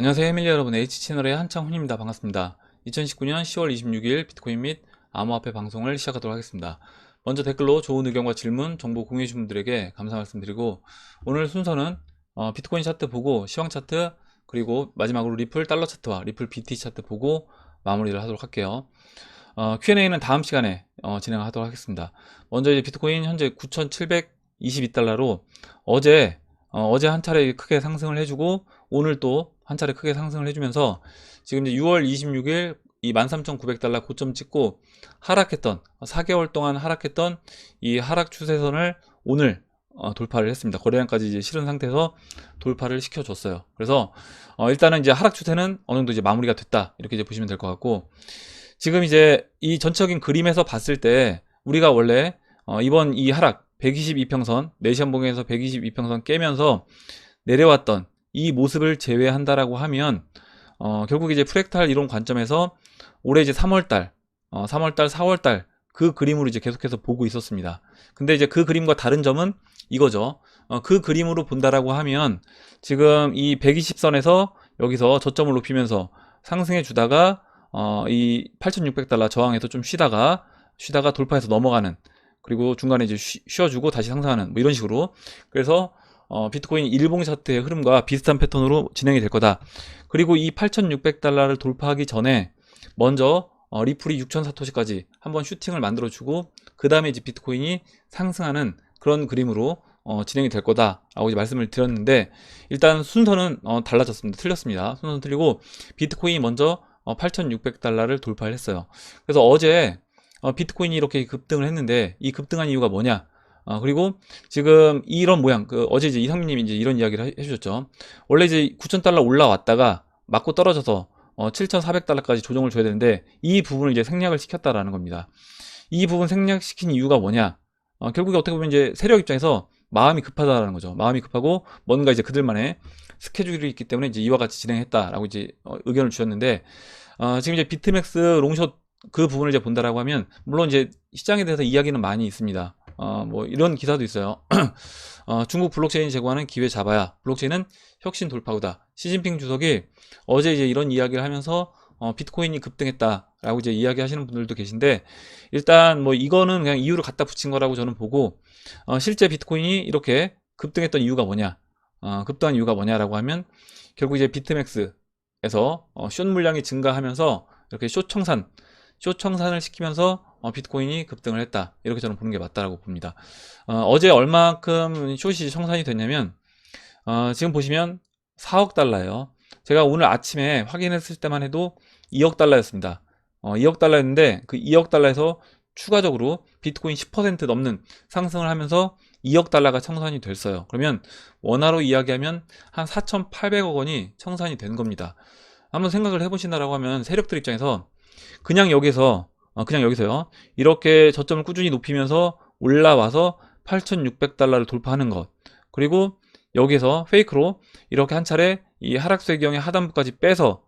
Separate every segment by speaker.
Speaker 1: 안녕하세요 해밀리 여러분. H채널의 한창훈입니다. 반갑습니다. 2019년 10월 26일 비트코인 및 암호화폐 방송을 시작하도록 하겠습니다. 먼저 댓글로 좋은 의견과 질문 정보 공유해 주신 분들에게 감사 말씀드리고 오늘 순서는 어, 비트코인 차트 보고 시황 차트 그리고 마지막으로 리플 달러 차트와 리플 BT 차트 보고 마무리를 하도록 할게요. 어, Q&A는 다음 시간에 어, 진행하도록 하겠습니다. 먼저 이제 비트코인 현재 9,722달러로 어제 어, 제한 차례 크게 상승을 해주고 오늘 또 한 차례 크게 상승을 해주면서 지금 이제 6월 26일 이 13,900달러 고점 찍고 하락했던 4개월 동안 하락했던 이 하락 추세선을 오늘 어, 돌파를 했습니다. 거래량까지 이제 실은 상태에서 돌파를 시켜줬어요. 그래서 어, 일단은 이제 하락 추세는 어느 정도 이제 마무리가 됐다 이렇게 이제 보시면 될 것 같고 지금 이제 이 전체적인 그림에서 봤을 때 우리가 원래 어, 이번 이 하락 122평선 내시한봉에서 122평선 깨면서 내려왔던 이 모습을 제외한다라고 하면 어, 결국 이제 프랙탈 이론 관점에서 올해 이제 3월달, 어, 3월달, 4월달 그 그림으로 이제 계속해서 보고 있었습니다. 근데 이제 그 그림과 다른 점은 이거죠. 어, 그 그림으로 본다라고 하면 지금 이 120선에서 여기서 저점을 높이면서 상승해 주다가 어, 이 8,600달러 저항에서 좀 쉬다가 쉬다가 돌파해서 넘어가는 그리고 중간에 이제 쉬, 쉬어주고 다시 상승하는 뭐 이런 식으로 그래서 어, 비트코인 일봉 차트의 흐름과 비슷한 패턴으로 진행이 될 거다. 그리고 이 8,600달러를 돌파하기 전에 먼저 어, 리플이 6,000사토시까지 한번 슈팅을 만들어주고 그 다음에 이제 비트코인이 상승하는 그런 그림으로 어, 진행이 될 거다라고 말씀을 드렸는데 일단 순서는 어, 달라졌습니다. 틀렸습니다. 순서는 틀리고 비트코인이 먼저 어, 8,600달러를 돌파를 했어요. 그래서 어제 어, 비트코인이 이렇게 급등을 했는데 이 급등한 이유가 뭐냐? 어, 그리고 지금 이런 모양, 그 어제 이제 이상민님이 이제 이런 이야기를 해- 해주셨죠. 원래 이제 9,000달러 올라왔다가 맞고 떨어져서 어, 7,400달러까지 조정을 줘야 되는데 이 부분을 이제 생략을 시켰다라는 겁니다. 이 부분 생략시킨 이유가 뭐냐? 어, 결국에 어떻게 보면 이제 세력 입장에서 마음이 급하다라는 거죠. 마음이 급하고 뭔가 이제 그들만의 스케줄이 있기 때문에 이제 이와 같이 진행했다라고 이제 어, 의견을 주셨는데 어, 지금 이제 비트맥스 롱숏 그 부분을 이제 본다라고 하면 물론 이제 시장에 대해서 이야기는 많이 있습니다. 어, 뭐 이런 기사도 있어요. 어, 중국 블록체인 제공하는 기회 잡아야 블록체인은 혁신 돌파구다. 시진핑 주석이 어제 이제 이런 이야기를 하면서 어, 비트코인이 급등했다라고 이제 이야기하시는 분들도 계신데 일단 뭐 이거는 그냥 이유를 갖다 붙인 거라고 저는 보고 어, 실제 비트코인이 이렇게 급등했던 이유가 뭐냐? 어, 급등한 이유가 뭐냐라고 하면 결국 이제 비트맥스에서 어, 숏 물량이 증가하면서 이렇게 숏 청산, 숏 청산을 시키면서 어, 비트코인이 급등을 했다. 이렇게 저는 보는 게 맞다라고 봅니다. 어, 제 얼마큼 숏이 청산이 됐냐면 어, 지금 보시면 4억 달러예요. 제가 오늘 아침에 확인했을 때만 해도 2억 달러였습니다. 어, 2억 달러였는데 그 2억 달러에서 추가적으로 비트코인 10% 넘는 상승을 하면서 2억 달러가 청산이 됐어요. 그러면 원화로 이야기하면 한 4,800억 원이 청산이 된 겁니다. 한번 생각을 해보신다라고 하면 세력들 입장에서 그냥 여기서 어, 그냥 여기서요 이렇게 저점을 꾸준히 높이면서 올라와서 8,600달러를 돌파하는 것 그리고 여기서 페이크로 이렇게 한 차례 이 하락세 경의 하단부까지 빼서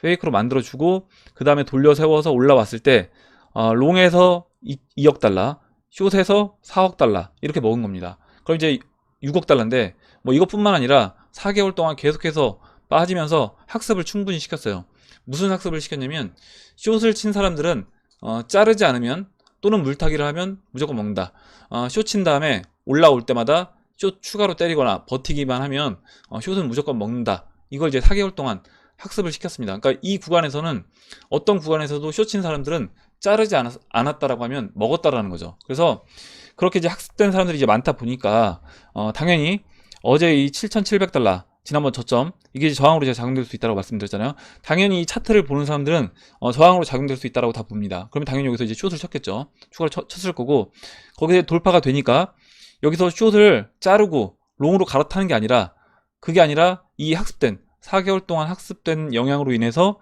Speaker 1: 페이크로 만들어주고 그 다음에 돌려 세워서 올라왔을 때 어, 롱에서 2, 억 달러, 숏에서 4억 달러 이렇게 먹은 겁니다. 그럼 이제 6억 달러인데 뭐 이것뿐만 아니라 4개월 동안 계속해서 빠지면서 학습을 충분히 시켰어요. 무슨 학습을 시켰냐면 숏을 친 사람들은 어, 자르지 않으면 또는 물타기를 하면 무조건 먹는다. 어, 숏친 다음에 올라올 때마다 숏 추가로 때리거나 버티기만 하면 어, 숏은 무조건 먹는다. 이걸 이제 4개월 동안 학습을 시켰습니다. 그러니까 이 구간에서는 어떤 구간에서도 숏친 사람들은 자르지 않았, 않았다라고 하면 먹었다라는 거죠. 그래서 그렇게 이제 학습된 사람들이 이제 많다 보니까 어, 당연히 어제 이 7,700달러 지난번 저점 이게 저항으로 제가 작용될 수 있다고 말씀드렸잖아요. 당연히 이 차트를 보는 사람들은 어, 저항으로 작용될 수 있다고 다 봅니다. 그러면 당연히 여기서 이제 숏을 쳤겠죠. 추가로 쳐- 쳤을 거고 거기에 돌파가 되니까 여기서 숏을 자르고 롱으로 갈아타는 게 아니라 그게 아니라 이 학습된 4개월 동안 학습된 영향으로 인해서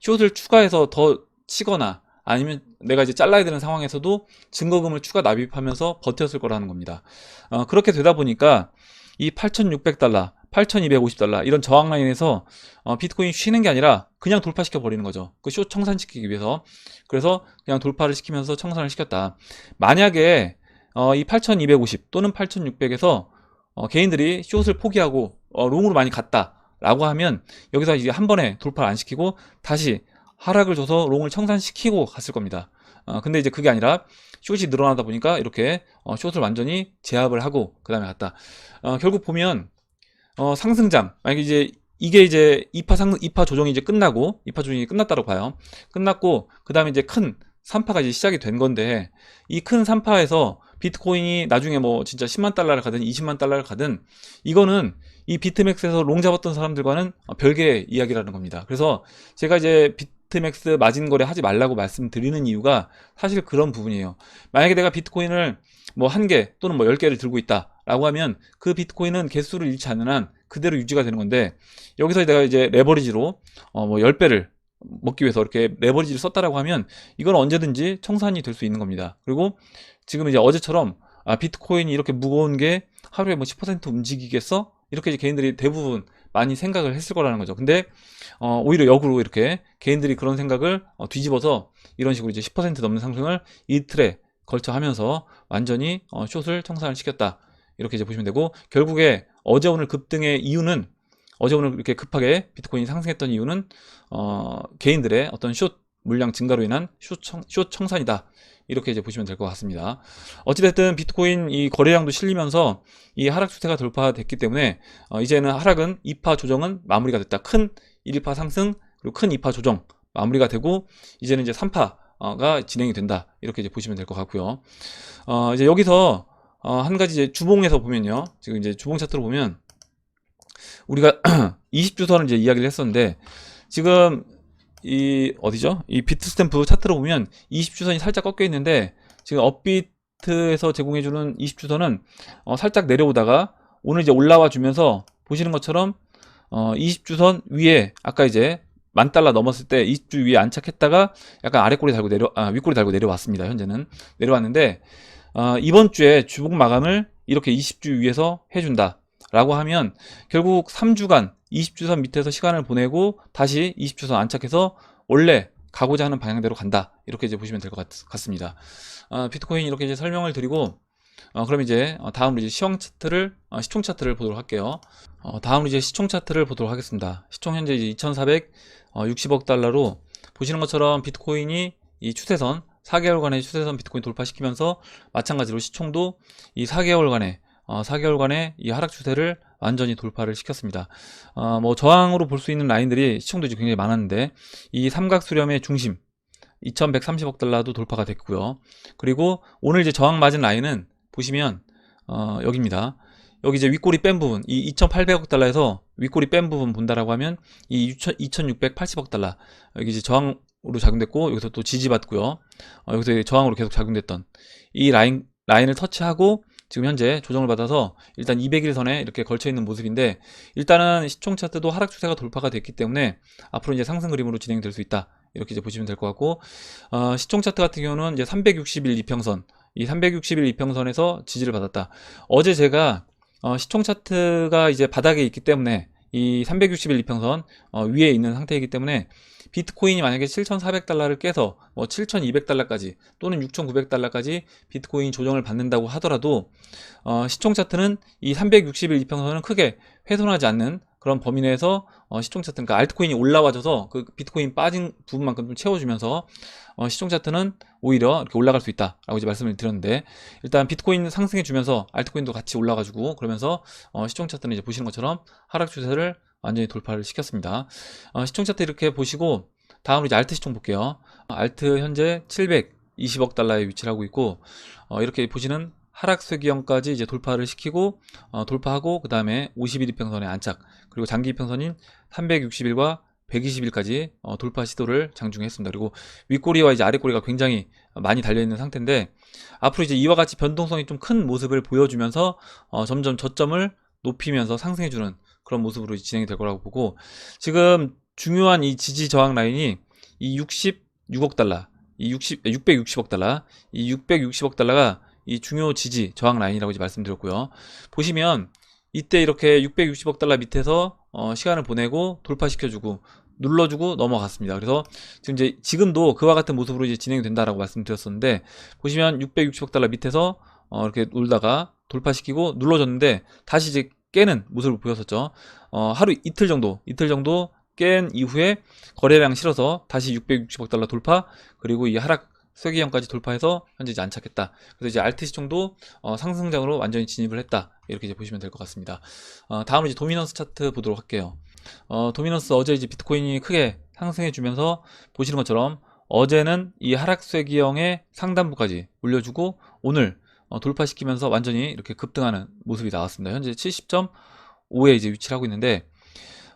Speaker 1: 숏을 추가해서 더 치거나 아니면 내가 이제 잘라야 되는 상황에서도 증거금을 추가 납입하면서 버텼을 거라는 겁니다. 어, 그렇게 되다 보니까 이 8,600달러, 8,250달러 이런 저항 라인에서 어, 비트코인이 쉬는 게 아니라 그냥 돌파시켜 버리는 거죠. 그숏 청산시키기 위해서. 그래서 그냥 돌파를 시키면서 청산을 시켰다. 만약에 어, 이 8,250 또는 8,600에서 어, 개인들이 숏을 포기하고 어, 롱으로 많이 갔다. 라고 하면 여기서 이제 한 번에 돌파를 안 시키고 다시 하락을 줘서 롱을 청산시키고 갔을 겁니다. 어, 근데 이제 그게 아니라 숏이 늘어나다 보니까 이렇게 어, 숏을 완전히 제압을 하고 그 다음에 갔다. 어, 결국 보면 어, 상승장 만약에 이제 이게 이제 2파 상 2파 조정이 이제 끝나고 2파 조정이 끝났다고 봐요. 끝났고 그 다음에 이제 큰 3파가 이제 시작이 된 건데 이 큰 3파에서 비트코인이 나중에 뭐 진짜 10만 달러를 가든 20만 달러를 가든 이거는 이 비트맥스에서 롱 잡았던 사람들과는 별개의 이야기라는 겁니다. 그래서 제가 이제 비트맥스 마진 거래 하지 말라고 말씀드리는 이유가 사실 그런 부분이에요. 만약에 내가 비트코인을 뭐 한 개 또는 뭐 10개를 들고 있다 라고 하면 그 비트코인은 개수를 잃지 않는 한 그대로 유지가 되는 건데 여기서 내가 이제 레버리지로 어 뭐 10배를 먹기 위해서 이렇게 레버리지를 썼다라고 하면 이건 언제든지 청산이 될 수 있는 겁니다. 그리고 지금 이제 어제처럼 아, 비트코인이 이렇게 무거운 게 하루에 뭐 10% 움직이겠어? 이렇게 이제 개인들이 대부분 많이 생각을 했을 거라는 거죠. 근데 어, 오히려 역으로 이렇게 개인들이 그런 생각을 어, 뒤집어서 이런 식으로 이제 10% 넘는 상승을 이틀에 걸쳐 하면서 완전히 어, 숏을 청산을 시켰다. 이렇게 이제 보시면 되고 결국에 어제 오늘 급등의 이유는 어제 오늘 이렇게 급하게 비트코인이 상승했던 이유는 어, 개인들의 어떤 숏 물량 증가로 인한 숏, 청산이다. 이렇게 이제 보시면 될 것 같습니다. 어찌됐든 비트코인 이 거래량도 실리면서 이 하락 추세가 돌파됐기 때문에 어, 이제는 하락은 2파 조정은 마무리가 됐다. 큰 1파 상승 그리고 큰 2파 조정 마무리가 되고 이제는 이제 3파가 진행이 된다. 이렇게 이제 보시면 될 것 같고요. 어, 이제 여기서 어, 한 가지 이제 주봉에서 보면요. 지금 이제 주봉 차트로 보면 우리가 20주선을 이제 이야기를 했었는데 지금 이 어디죠? 이 비트 스탬프 차트로 보면 20주선이 살짝 꺾여 있는데 지금 업비트에서 제공해주는 20주선은 어, 살짝 내려오다가 오늘 이제 올라와 주면서 보시는 것처럼 어, 20주선 위에 아까 이제 만 달러 넘었을 때 20주 위에 안착했다가 약간 아래 꼬리 달고 내려 아, 윗꼬리 달고 내려왔습니다. 현재는 내려왔는데 어, 이번 주에 주봉 마감을 이렇게 20주 위에서 해준다. 라고 하면 결국 3주간 20주선 밑에서 시간을 보내고 다시 20주선 안착해서 원래 가고자 하는 방향대로 간다. 이렇게 이제 보시면 될 것 같습니다. 어, 비트코인 이렇게 이제 설명을 드리고 어, 그럼 이제 어, 다음으로 이제 시황 차트를 어, 시총 차트를 보도록 할게요. 어, 다음으로 이제 시총 차트를 보도록 하겠습니다. 시총 현재 이제 2,460억 달러로 보시는 것처럼 비트코인이 이 추세선 4개월간의 추세선 비트코인 돌파시키면서 마찬가지로 시총도 이 4개월간의 어, 4개월간의 이 하락 추세를 완전히 돌파를 시켰습니다. 어, 뭐 저항으로 볼 수 있는 라인들이 시총도 이제 굉장히 많았는데 이 삼각 수렴의 중심 2,130억 달러도 돌파가 됐고요. 그리고 오늘 이제 저항 맞은 라인은 보시면 어, 여기입니다. 여기 이제 윗꼬리 뺀 부분, 이 2,800억 달러에서 윗꼬리 뺀 부분 본다라고 하면 이 2,680억 달러 여기 이제 저항으 로 작용됐고 여기서 또 지지받고요. 어, 여기서 저항으로 계속 작용됐던 이 라인 라인을 터치하고 지금 현재 조정을 받아서 일단 200일 선에 이렇게 걸쳐 있는 모습인데 일단은 시총 차트도 하락 추세가 돌파가 됐기 때문에 앞으로 이제 상승 그림으로 진행될 수 있다. 이렇게 이제 보시면 될 것 같고 어, 시총 차트 같은 경우는 이제 360일 이평선 이 360일 이평선에서 지지를 받았다. 어제 제가 어, 시총 차트가 이제 바닥에 있기 때문에 이 360일 이평선 어, 위에 있는 상태이기 때문에 비트코인이 만약에 7,400달러를 깨서 뭐 7,200달러까지 또는 6,900달러까지 비트코인 조정을 받는다고 하더라도 어, 시총 차트는 이 360일 이평선은 크게 훼손하지 않는 그런 범위 내에서 어, 시총 차트 그러니까 알트코인이 올라와줘서 그 비트코인 빠진 부분만큼 좀 채워주면서 어, 시총 차트는 오히려 이렇게 올라갈 수 있다라고 이제 말씀을 드렸는데 일단 비트코인 상승해 주면서 알트코인도 같이 올라가지고 그러면서 어, 시총 차트는 이제 보시는 것처럼 하락 추세를 완전히 돌파를 시켰습니다. 어, 시총 차트 이렇게 보시고 다음으로 이제 알트 시총 볼게요. 알트 현재 720억 달러에 위치를 하고 있고 어, 이렇게 보시는 하락세 기형까지 이제 돌파를 시키고 어, 돌파하고 그 다음에 50일 이평선에 안착 그리고 장기 이평선인 360일과 120일까지 어, 돌파 시도를 장중했습니다. 그리고 윗꼬리와 이제 아랫꼬리가 굉장히 많이 달려 있는 상태인데 앞으로 이제 이와 같이 변동성이 좀 큰 모습을 보여주면서 어, 점점 저점을 높이면서 상승해주는 그런 모습으로 진행이 될 거라고 보고 지금 중요한 이 지지 저항 라인이 이 66억 달러, 이 60, 660억 달러, 이 660억 달러가 이 중요 지지 저항 라인이라고 이제 말씀드렸고요. 보시면 이때 이렇게 660억 달러 밑에서 어, 시간을 보내고 돌파시켜주고 눌러주고 넘어갔습니다. 그래서 지금 이제 지금도 그와 같은 모습으로 이제 진행이 된다라고 말씀드렸었는데 보시면 660억 달러 밑에서 어, 이렇게 놀다가 돌파시키고 눌러줬는데 다시 이제 깨는 모습을 보였었죠. 어, 하루 이틀 정도, 이틀 정도 깬 이후에 거래량 실어서 다시 660억 달러 돌파, 그리고 이 하락 쇠기형까지 돌파해서 현재 이제 안착했다. 그래서 이제 알트 시총도 어, 상승장으로 완전히 진입을 했다. 이렇게 이제 보시면 될 것 같습니다. 어, 다음으로 이제 도미넌스 차트 보도록 할게요. 어, 도미넌스 어제 이제 비트코인이 크게 상승해주면서 보시는 것처럼 어제는 이 하락 쇠 기형의 상단부까지 올려주고 오늘 어, 돌파시키면서 완전히 이렇게 급등하는 모습이 나왔습니다. 현재 70.5에 이제 위치를 하고 있는데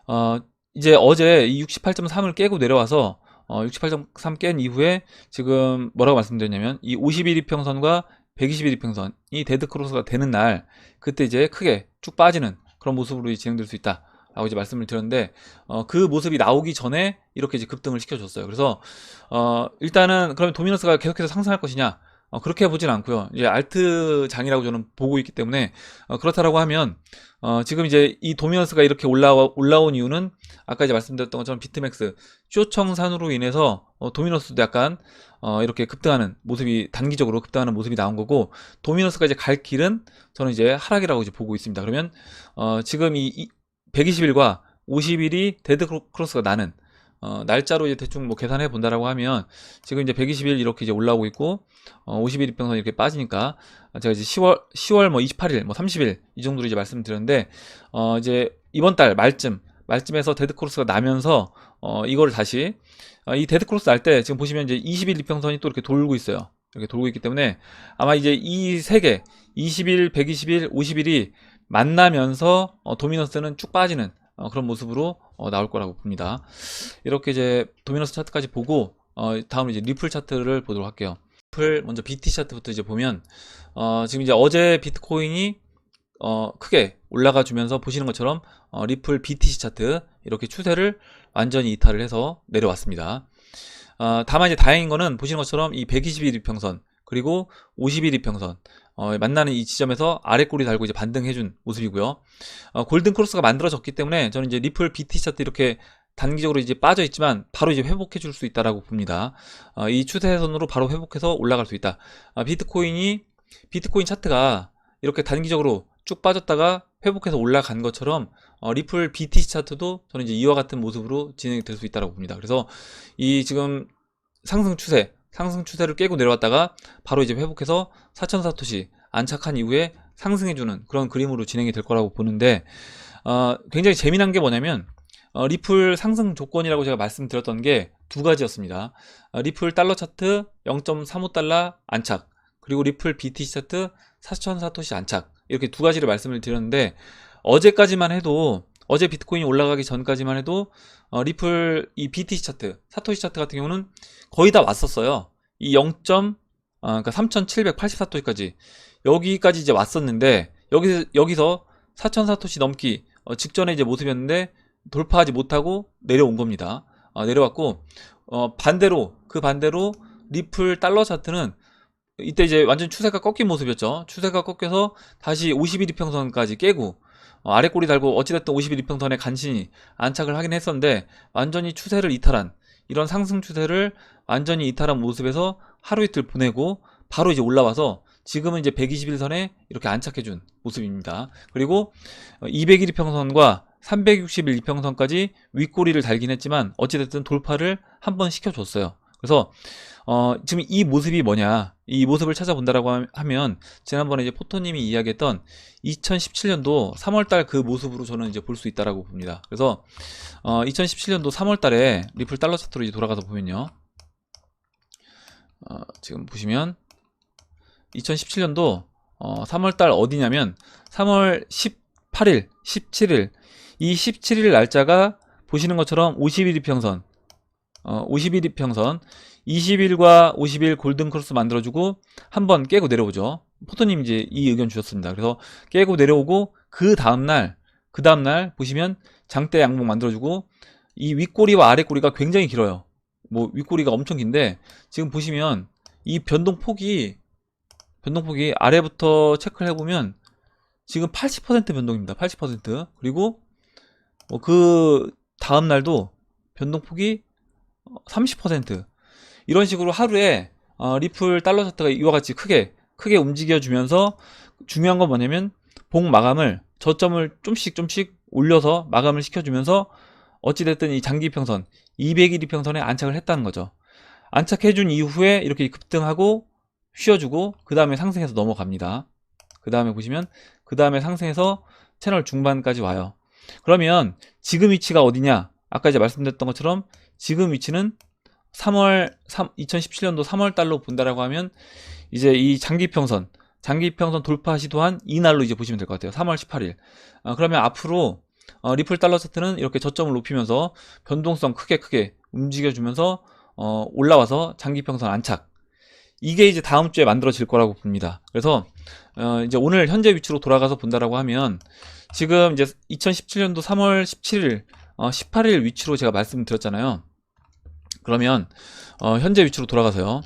Speaker 1: 어, 이제 어제 이 68.3을 깨고 내려와서 어, 68.3 깬 이후에 지금 뭐라고 말씀드렸냐면 이 51 이평선과 121 이평선이 데드 크로스가 되는 날 그때 이제 크게 쭉 빠지는 그런 모습으로 진행될 수 있다. 라고 이제 말씀을 드렸는데 어, 그 모습이 나오기 전에 이렇게 이제 급등을 시켜줬어요. 그래서 어, 일단은 그러면 도미너스가 계속해서 상승할 것이냐? 어, 그렇게 보진 않고요. 이제 알트 장이라고 저는 보고 있기 때문에 어, 그렇다라고 하면 어, 지금 이제 이 도미너스가 이렇게 올라와 올라온 이유는 아까 이제 말씀드렸던 것처럼 비트맥스 쇼청산으로 인해서 어, 도미너스도 약간 어, 이렇게 급등하는 모습이 단기적으로 급등하는 모습이 나온 거고 도미너스가 이제 갈 길은 저는 이제 하락이라고 이제 보고 있습니다. 그러면 어, 지금 이, 이 120일과 50일이 데드 크로스가 나는 어, 날짜로 이제 대충 뭐 계산해 본다라고 하면 지금 이제 120일 이렇게 이제 올라오고 있고 어, 50일 입평선 이렇게 빠지니까 제가 이제 10월 10월 뭐 28일 뭐 30일 이 정도로 이제 말씀드렸는데 어, 이제 이번 달 말쯤 말쯤에서 데드 크로스가 나면서 어, 이거를 다시 어, 이 데드 크로스 날 때 지금 보시면 이제 20일 이평선이 또 이렇게 돌고 있어요. 이렇게 돌고 있기 때문에 아마 이제 이 세 개 20일, 120일, 50일이 만나면서 어, 도미너스는 쭉 빠지는 어, 그런 모습으로 어, 나올 거라고 봅니다. 이렇게 이제 도미너스 차트까지 보고 어, 다음으로 이제 리플 차트를 보도록 할게요. 리플 먼저 BT 차트부터 이제 보면 어, 지금 이제 어제 비트코인이 어, 크게 올라가 주면서 보시는 것처럼 어, 리플 BTC 차트 이렇게 추세를 완전히 이탈을 해서 내려왔습니다. 어, 다만 이제 다행인 거는 보시는 것처럼 이 120일 이평선 그리고 50일 이평선 어, 만나는 이 지점에서 아래 꼬리 달고 이제 반등해준 모습이고요. 어, 골든 크로스가 만들어졌기 때문에 저는 이제 리플 BT 차트 이렇게 단기적으로 이제 빠져 있지만 바로 이제 회복해 줄 수 있다라고 봅니다. 어, 이 추세선으로 바로 회복해서 올라갈 수 있다. 아, 비트코인이 비트코인 차트가 이렇게 단기적으로 쭉 빠졌다가 회복해서 올라간 것처럼 어, 리플 BTC 차트도 저는 이제 이와 같은 모습으로 진행이 될수 있다고 봅니다. 그래서 이 지금 상승 추세, 상승 추세를 깨고 내려왔다가 바로 이제 회복해서 4,000사토시 안착한 이후에 상승해주는 그런 그림으로 진행이 될 거라고 보는데 어, 굉장히 재미난 게 뭐냐면 어, 리플 상승 조건이라고 제가 말씀드렸던 게 두 가지였습니다. 어, 리플 달러 차트 0.35달러 안착 그리고 리플 BTC 차트 4,000 사토시 안착 이렇게 두 가지를 말씀을 드렸는데 어제까지만 해도 어제 비트코인이 올라가기 전까지만 해도 어, 리플 이 BTC 차트 사토시 차트 같은 경우는 거의 다 왔었어요. 이 0. 어, 그러니까 3,784토시까지 여기까지 이제 왔었는데 여기 여기서 4,000사토시 넘기 어, 직전에 이제 모습이었는데 돌파하지 못하고 내려온 겁니다. 어, 내려왔고 어, 반대로 그 반대로 리플 달러 차트는 이때 이제 완전 추세가 꺾인 모습이었죠. 추세가 꺾여서 다시 51 이평선까지 깨고 어, 아래 꼬리 달고 어찌됐든 51 이평선에 간신히 안착을 하긴 했었는데 완전히 추세를 이탈한 이런 상승 추세를 완전히 이탈한 모습에서 하루 이틀 보내고 바로 이제 올라와서 지금은 이제 121선에 이렇게 안착해준 모습입니다. 그리고 201 이평선과 361 이평선까지 윗꼬리를 달긴 했지만 어찌됐든 돌파를 한번 시켜줬어요. 그래서 어, 지금 이 모습이 뭐냐 이 모습을 찾아본다라고 하- 하면 지난번에 이제 포토님이 이야기했던 2017년도 3월달 그 모습으로 저는 이제 볼 수 있다라고 봅니다. 그래서 어, 2017년도 3월달에 리플 달러 차트로 이제 돌아가서 보면요. 어, 지금 보시면 2017년도 어, 3월달 어디냐면 3월 18일, 17일 이 17일 날짜가 보시는 것처럼 51 이평선 어, 51 이평선 20일과 50일 골든 크로스 만들어주고 한번 깨고 내려오죠. 포토님 이제 이 의견 주셨습니다. 그래서 깨고 내려오고 그 다음날 그 다음날 보시면 장대 양봉 만들어주고 이 윗꼬리와 아랫꼬리가 굉장히 길어요. 뭐 윗꼬리가 엄청 긴데 지금 보시면 이 변동 폭이 변동 폭이 아래부터 체크를 해보면 지금 80% 변동입니다. 80% 그리고 뭐 그 다음 날도 변동 폭이 30% 이런 식으로 하루에 어, 리플 달러 차트가 이와 같이 크게 크게 움직여주면서 중요한 건 뭐냐면 봉 마감을 저점을 좀씩 좀씩 올려서 마감을 시켜주면서 어찌됐든 이 장기 평선 200일 이평선에 안착을 했다는 거죠. 안착해준 이후에 이렇게 급등하고 쉬어주고 그 다음에 상승해서 넘어갑니다. 그 다음에 보시면 그 다음에 상승해서 채널 중반까지 와요. 그러면 지금 위치가 어디냐? 아까 이제 말씀드렸던 것처럼 지금 위치는 3월 3, 2017년도 3월 달로 본다라고 하면 이제 이 장기평선 장기평선 돌파 시도한 이날로 이제 보시면 될 것 같아요. 3월 18일. 어, 그러면 앞으로 어, 리플 달러 차트는 이렇게 저점을 높이면서 변동성 크게 크게 움직여주면서 어, 올라와서 장기평선 안착. 이게 이제 다음 주에 만들어질 거라고 봅니다. 그래서 어, 이제 오늘 현재 위치로 돌아가서 본다라고 하면 지금 이제 2017년도 3월 17일, 어, 18일 위치로 제가 말씀드렸잖아요. 그러면 어, 현재 위치로 돌아가서요.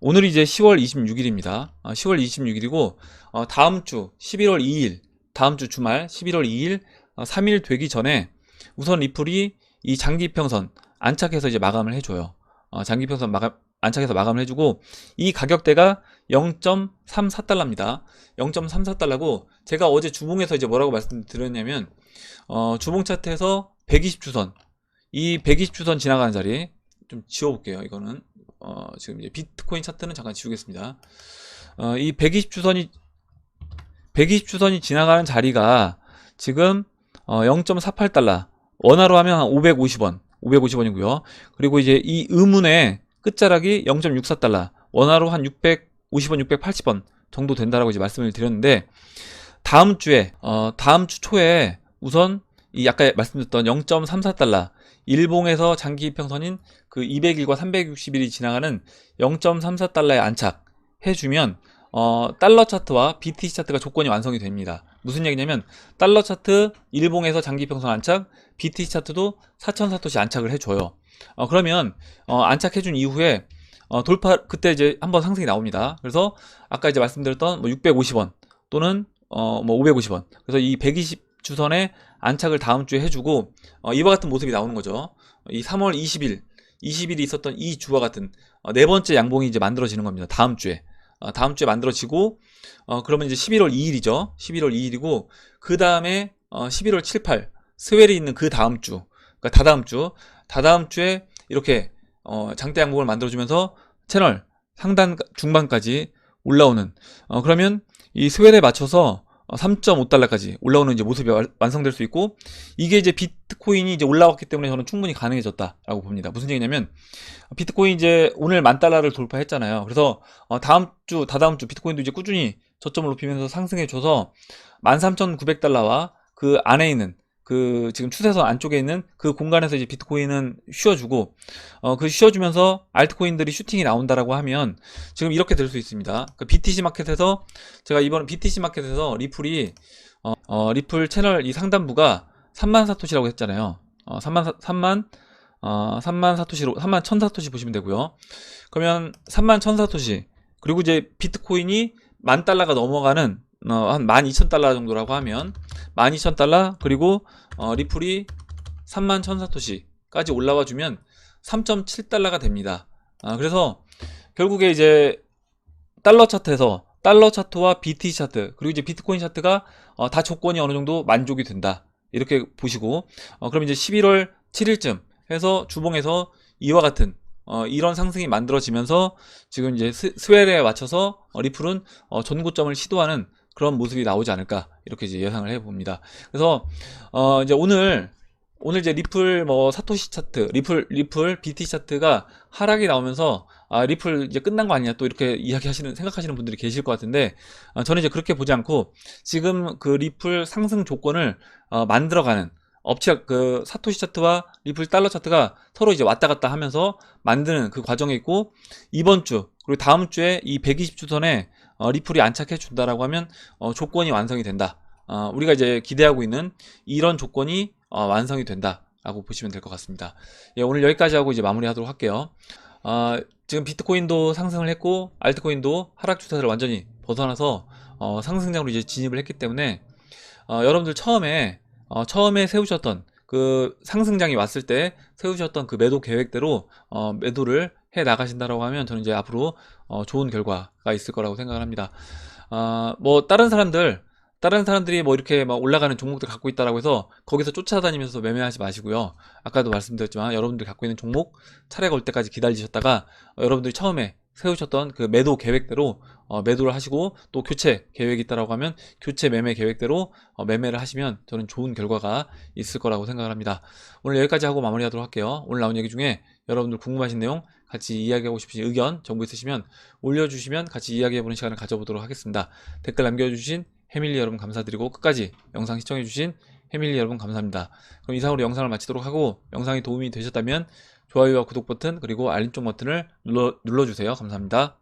Speaker 1: 오늘이 이제 10월 26일입니다. 10월 26일이고 어, 다음 주 11월 2일, 다음 주 주말 11월 2일 3일 되기 전에 우선 리플이 이 장기평선 안착해서 이제 마감을 해줘요. 어, 장기평선 마감 안착해서 마감을 해주고 이 가격대가 0.34달러입니다. 0.34달러고 제가 어제 주봉에서 이제 뭐라고 말씀드렸냐면 어, 주봉 차트에서 120주선 이 120주선 지나가는 자리 좀 지워볼게요. 이거는 어, 지금 이제 비트코인 차트는 잠깐 지우겠습니다. 어, 이 120주선이 120주선이 지나가는 자리가 지금 어, 0.48달러 원화로 하면 한 550원 550원이고요. 그리고 이제 이 의문의 끝자락이 0.64달러 원화로 한 650원 680원 정도 된다라고 이제 말씀을 드렸는데 다음 주에 어, 다음 주 초에 우선 이 아까 말씀드렸던 0.34달러 일봉에서 장기 평선인 그 200일과 360일이 지나가는 0.34달러에 안착 해주면 어, 달러 차트와 BTC 차트가 조건이 완성이 됩니다. 무슨 얘기냐면 달러 차트 일봉에서 장기 평선 안착, BTC 차트도 4,000사토시 안착을 해줘요. 어, 그러면 어, 안착해준 이후에 어, 돌파 그때 이제 한번 상승이 나옵니다. 그래서 아까 이제 말씀드렸던 뭐 650원 또는 어, 뭐 550원. 그래서 이 120 주선에 안착을 다음 주에 해주고 어, 이와 같은 모습이 나오는 거죠. 이 3월 20일, 20일이 있었던 이 주와 같은 어, 네 번째 양봉이 이제 만들어지는 겁니다. 다음 주에. 어, 다음 주에 만들어지고 어, 그러면 이제 11월 2일이죠. 11월 2일이고 그 다음에 어, 11월 7, 8 스웰이 있는 그 다음 주, 그러니까 다다음 주, 다다음 주에 이렇게 어, 장대 양봉을 만들어주면서 채널 상단 중반까지 올라오는 어, 그러면 이 스웰에 맞춰서 3.5달러까지 올라오는 이제 모습이 와- 완성될 수 있고 이게 이제 비트코인이 이제 올라왔기 때문에 저는 충분히 가능해졌다라고 봅니다. 무슨 얘기냐면 비트코인 이제 오늘 만 달러를 돌파했잖아요. 그래서 어, 다음 주 다다음 주 비트코인도 이제 꾸준히 저점을 높이면서 상승해 줘서 13,900달러와 그 안에 있는 그 지금 추세선 안쪽에 있는 그 공간에서 이제 비트코인은 쉬어주고 어 그 쉬어주면서 알트코인들이 슈팅이 나온다라고 하면 지금 이렇게 될 수 있습니다. 그 BTC 마켓에서 제가 이번 BTC 마켓에서 리플이 어, 어, 리플 채널 이 상단부가 3만 사토시라고 했잖아요. 어, 3만 사, 3만 어, 3만 사토시로 3만 1000 사토시 보시면 되고요. 그러면 3만 1000 사토시 그리고 이제 비트코인이 만 달러가 넘어가는 어, 한 12,000달러 정도라고 하면 12,000달러 그리고 어, 리플이 3만 1000사토시까지 올라와 주면 3.7달러가 됩니다. 아, 그래서 결국에 이제 달러 차트에서 달러 차트와 BT 차트 그리고 이제 비트코인 차트가 어, 다 조건이 어느 정도 만족이 된다. 이렇게 보시고 어, 그럼 이제 11월 7일쯤 해서 주봉에서 이와 같은 어, 이런 상승이 만들어지면서 지금 이제 스, 스웰에 맞춰서 어, 리플은 어, 전고점을 시도하는 그런 모습이 나오지 않을까 이렇게 이제 예상을 해봅니다. 그래서 어, 이제 오늘 오늘 이제 리플 뭐 사토시 차트, 리플 리플 BT 차트가 하락이 나오면서 아 리플 이제 끝난 거 아니냐 또 이렇게 이야기하시는 생각하시는 분들이 계실 것 같은데 아, 저는 이제 그렇게 보지 않고 지금 그 리플 상승 조건을 어, 만들어가는 업체 그 사토시 차트와 리플 달러 차트가 서로 이제 왔다 갔다 하면서 만드는 그 과정에 있고 이번 주 그리고 다음 주에 이 120주선에 어, 리플이 안착해 준다라고 하면 어, 조건이 완성이 된다. 어, 우리가 이제 기대하고 있는 이런 조건이 어, 완성이 된다라고 보시면 될 것 같습니다. 예, 오늘 여기까지 하고 이제 마무리하도록 할게요. 어, 지금 비트코인도 상승을 했고 알트코인도 하락 추세를 완전히 벗어나서 어, 상승장으로 이제 진입을 했기 때문에 어, 여러분들 처음에 어, 처음에 세우셨던 그 상승장이 왔을 때 세우셨던 그 매도 계획대로 어, 매도를 해 나가신다라고 하면 저는 이제 앞으로 어, 좋은 결과가 있을 거라고 생각을 합니다. 아, 뭐 다른 사람들 다른 사람들이 뭐 이렇게 막 올라가는 종목들 갖고 있다라고 해서 거기서 쫓아다니면서 매매하지 마시고요. 아까도 말씀드렸지만 여러분들이 갖고 있는 종목 차례가 올 때까지 기다리셨다가 어, 여러분들이 처음에 세우셨던 그 매도 계획대로 어, 매도를 하시고 또 교체 계획이 있다라고 하면 교체 매매 계획대로 어, 매매를 하시면 저는 좋은 결과가 있을 거라고 생각을 합니다. 오늘 여기까지 하고 마무리하도록 할게요. 오늘 나온 얘기 중에 여러분들 궁금하신 내용 같이 이야기하고 싶으신 의견, 정보 있으시면 올려주시면 같이 이야기해보는 시간을 가져보도록 하겠습니다. 댓글 남겨주신 해밀리 여러분 감사드리고 끝까지 영상 시청해주신 해밀리 여러분 감사합니다. 그럼 이상으로 영상을 마치도록 하고 영상이 도움이 되셨다면 좋아요와 구독 버튼 그리고 알림 종 버튼을 눌러, 눌러주세요. 감사합니다.